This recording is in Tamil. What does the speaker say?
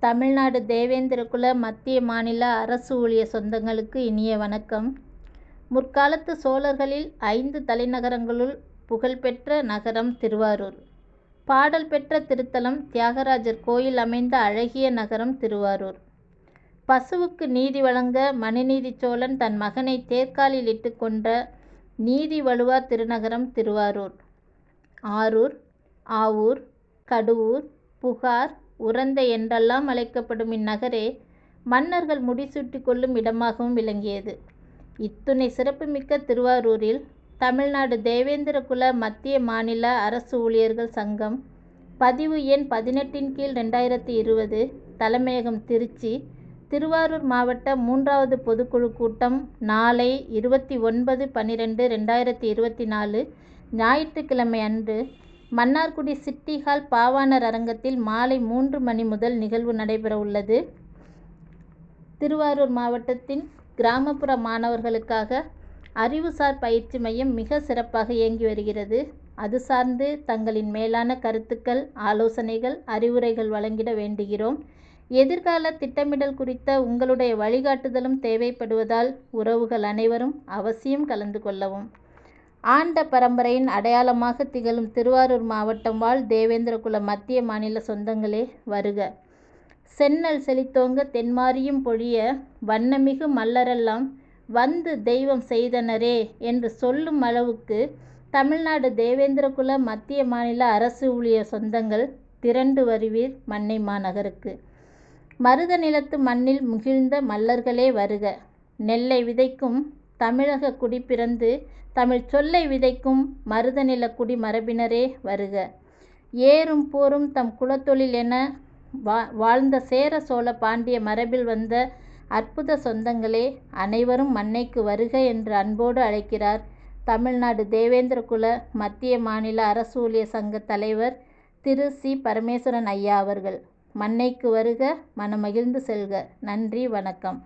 தமிழ்நாடு தேவேந்திரகுல மத்திய மாநில அரசு ஊழியர் சொந்தங்களுக்கு இனிய வணக்கம். முற்காலத்து சோழர்களில் ஐந்து தலைநகரங்களுள் புகழ்பெற்ற நகரம் திருவாரூர். பாடல் பெற்ற திருத்தலம் தியாகராஜர் கோயில் அமைந்த அழகிய நகரம் திருவாரூர். பசுவுக்கு நீதி வழங்க மனுநீதிச் சோழன் தன் மகனை தேர்க்காலில் இட்டுக் கொன்ற நீதி வலுவா திருநகரம் திருவாரூர். ஆரூர், ஆவூர், கடுவூர், புகார், உறந்த என்றெல்லாம் அழைக்கப்படும் இந்நகரே மன்னர்கள் முடிசூட்டி கொள்ளும் இடமாகவும் விளங்கியது. இத்துணை சிறப்புமிக்க திருவாரூரில் தமிழ்நாடு தேவேந்திரகுல மத்திய மாநில அரசு ஊழியர்கள் சங்கம் பதிவு எண் பதினெட்டின் கீழ் ரெண்டாயிரத்தி இருபது தலைமையகம் திருச்சி திருவாரூர் மாவட்ட மூன்றாவது பொதுக்குழு கூட்டம் நாளை இருபத்தி ஒன்பது பன்னிரெண்டு ரெண்டாயிரத்தி இருபத்தி நாலு ஞாயிற்றுக்கிழமை அன்று மன்னார்குடி சிட்டி ஹால் பாவாணர் அரங்கத்தில் மாலை மூன்று மணி முதல் நிகழ்வு நடைபெற உள்ளது திருவாரூர் மாவட்டத்தின் கிராமப்புற மாணவர்களுக்காக அறிவுசார் பயிற்சி மையம் மிக சிறப்பாக இயங்கி வருகிறது. அது சார்ந்து தங்களின் மேலான கருத்துக்கள், ஆலோசனைகள், அறிவுரைகள் வழங்கிட வேண்டுகிறோம். எதிர்கால திட்டமிடல் குறித்த உங்களுடைய வழிகாட்டுதலும் தேவைப்படுவதால் உறவுகள் அனைவரும் அவசியம் கலந்து கொள்ளவும். ஆண்ட பரம்பரையின் அடையாளமாக திகழும் திருவாரூர் மாவட்டம் வாழ் தேவேந்திரகுல மத்திய மாநில சொந்தங்களே வருக! சென்னல் செழித்தோங்க தென்மாரியும் பொழிய வண்ணமிகு மல்லரெல்லாம் வந்து தெய்வம் செய்தனரே என்று சொல்லும் அளவுக்கு தமிழ்நாடு தேவேந்திரகுல மத்திய மாநில அரசு ஊழியர் சொந்தங்கள் திரண்டு வருவீர் மன்னை மாநகருக்கு. மருத நிலத்து மண்ணில் முகிழ்ந்த மல்லர்களே வருக! நெல்லை விதைக்கும் தமிழக குடி பிறந்து தமிழ்ச் சொல்லை விதைக்கும் மருதநில குடி மரபினரே வருக! ஏறும் போரும் தம் குலத்தொழில் என வா வாழ்ந்த சேர சோழ பாண்டிய மரபில் வந்த அற்புத சொந்தங்களே அனைவரும் மன்னைக்கு வருக என்று அன்போடு அழைக்கிறார் தமிழ்நாடு தேவேந்திரகுல மத்திய மாநில அரசு ஊழியர் சங்க தலைவர் திரு. சி. பரமேஸ்வரன் ஐயா அவர்கள். மன்னைக்கு வருக மனமகிழ்ந்து செல்க! நன்றி வணக்கம்.